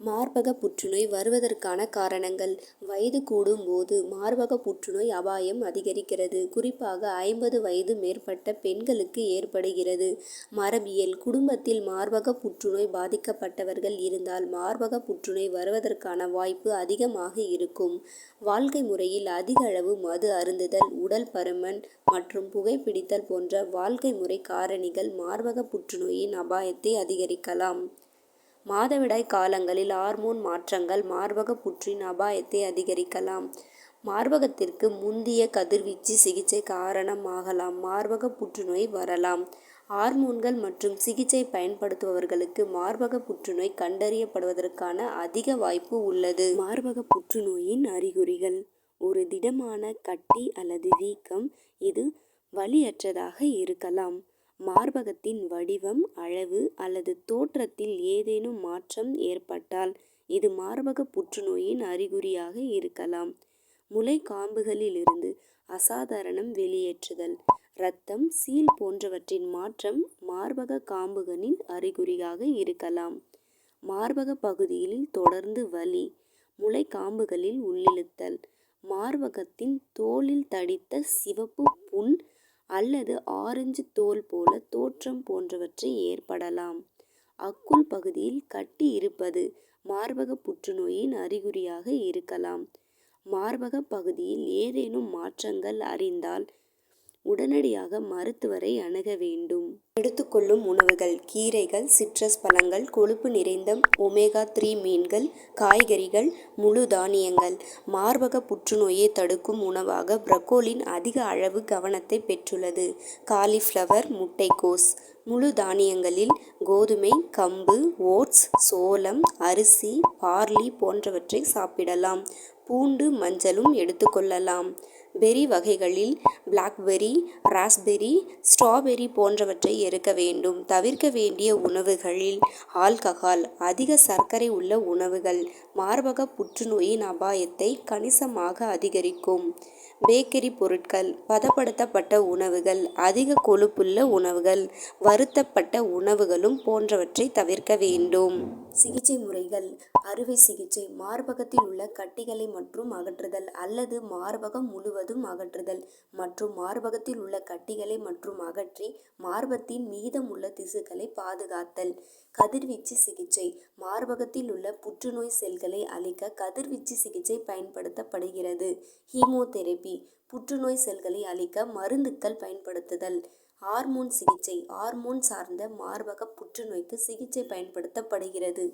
மார்பக புற்றுநோய் வருவதற்கான காரணங்கள் வயது கூடும்போது மார்பக புற்றுநோய் அபாயம் அதிகரிக்கிறது. குறிப்பாக ஐம்பது வயது மேற்பட்ட பெண்களுக்கு ஏற்படுகிறது. மரபியல் குடும்பத்தில் மார்பக புற்றுநோய் பாதிக்கப்பட்டவர்கள் இருந்தால் மார்பக புற்றுநோய் வருவதற்கான வாய்ப்பு அதிகமாக இருக்கும். வாழ்க்கை முறையில் அதிக அளவு மது அருந்துதல் உடல் பருமன் மற்றும் புகைப்பிடித்தல் போன்ற வாழ்க்கை முறை காரணிகள் மார்பக புற்றுநோயின் அபாயத்தை அதிகரிக்கலாம். மாதவிடாய் காலங்களில் ஹார்மோன் மாற்றங்கள் மார்பக புற்றின் அபாயத்தை அதிகரிக்கலாம். மார்பகத்திற்கு முந்தைய கதிர்வீச்சு சிகிச்சை காரணமாகலாம் மார்பக புற்றுநோய் வரலாம். ஹார்மோன்கள் மற்றும் சிகிச்சை பயன்படுத்துபவர்களுக்கு மார்பக புற்றுநோய் கண்டறியப்படுவதற்கான அதிக வாய்ப்பு உள்ளது. மார்பக புற்றுநோயின் அறிகுறிகள் ஒரு திடமான கட்டி அல்லது வீக்கம். இது வலியற்றதாக இருக்கலாம். மார்பகத்தின் வடிவம் அளவு அல்லது தோற்றத்தில் ஏதேனும் மாற்றம் ஏற்பட்டால் இது மார்பக புற்றுநோயின் அறிகுறியாக இருக்கலாம். முலைக்காம்புகளிலிருந்து அசாதாரணம் வெளியேற்றுதல் இரத்தம் சீல் போன்றவற்றின் மாற்றம் மார்பக காம்புகளின் அறிகுறியாக இருக்கலாம். மார்பக பகுதியில் தொடர்ந்து வலி முலைக்காம்புகளில் உள்ளிழுத்தல் மார்பகத்தின் தோலில் தடித்த சிவப்பு புண் அல்லது ஆரஞ்சு தோல் போல தோற்றம் போன்றவற்றை ஏற்படலாம். அக்குள் பகுதியில் கட்டி இருப்பது மார்பக புற்றுநோயின் அறிகுறியாக இருக்கலாம். மார்பக பகுதியில் ஏதேனும் மாற்றங்கள் அறிந்தால் உடனடியாக மருத்துவரை அணுக வேண்டும். எடுத்துக்கொள்ளும் உணவுகள் கீரைகள் சிட்ரஸ் பழங்கள் கொழுப்பு நிறைந்த ஒமேகா-த்ரீ மீன்கள் காய்கறிகள் முழு தானியங்கள். மார்பக புற்றுநோயை தடுக்கும் உணவாக பிரக்கோலின் அதிக அளவு கவனத்தை பெற்றுள்ளது. காலிஃப்ளவர் முட்டைக்கோஸ் முழு தானியங்களில் கோதுமை கம்பு ஓட்ஸ் சோளம் அரிசி பார்லி போன்றவற்றை சாப்பிடலாம். பூண்டு மஞ்சளும் எடுத்துக்கொள்ளலாம் பெரி வகைகளில் பிளாக்பெரி ராஸ்பெர்ரி ஸ்ட்ராபெரி போன்றவற்றை எடுக்க வேண்டும். தவிர்க்க வேண்டிய உணவுகளில் ஆல்கஹால் அதிக சர்க்கரை உள்ள உணவுகள் மார்பக புற்றுநோயின் அபாயத்தை கணிசமாக அதிகரிக்கும். பேக்கரி பொருட்கள் பதப்படுத்தப்பட்ட உணவுகள் அதிக கொழுப்புள்ள உணவுகள் வருத்தப்பட்ட உணவுகளும் போன்றவற்றை தவிர்க்க வேண்டும். சிகிச்சை முறைகள் அறுவை சிகிச்சை மார்பகத்தில் உள்ள கட்டிகளை மற்றும் அகற்றுதல் அல்லது மார்பகம் முழுவதும் அகற்றுதல் மற்றும் மார்பகத்தில் உள்ள கட்டிகளை மற்றும் அகற்றி மார்பகத்தின் மீதமுள்ள திசுக்களை பாதுகாத்தல். கதிர்வீச்சு சிகிச்சை மார்பகத்தில் உள்ள புற்றுநோய் செல்களை அழிக்க கதிர்வீச்சு சிகிச்சை பயன்படுத்தப்படுகிறது. ஹீமோதெரபி புற்றுநோய் செல்களை அழிக்க மருந்துக்கள் பயன்படுத்துதல். ஹார்மோன் சிகிச்சை ஹார்மோன் சார்ந்த மார்பக புற்றுநோய்க்கு சிகிச்சை பயன்படுத்தப்படுகிறது.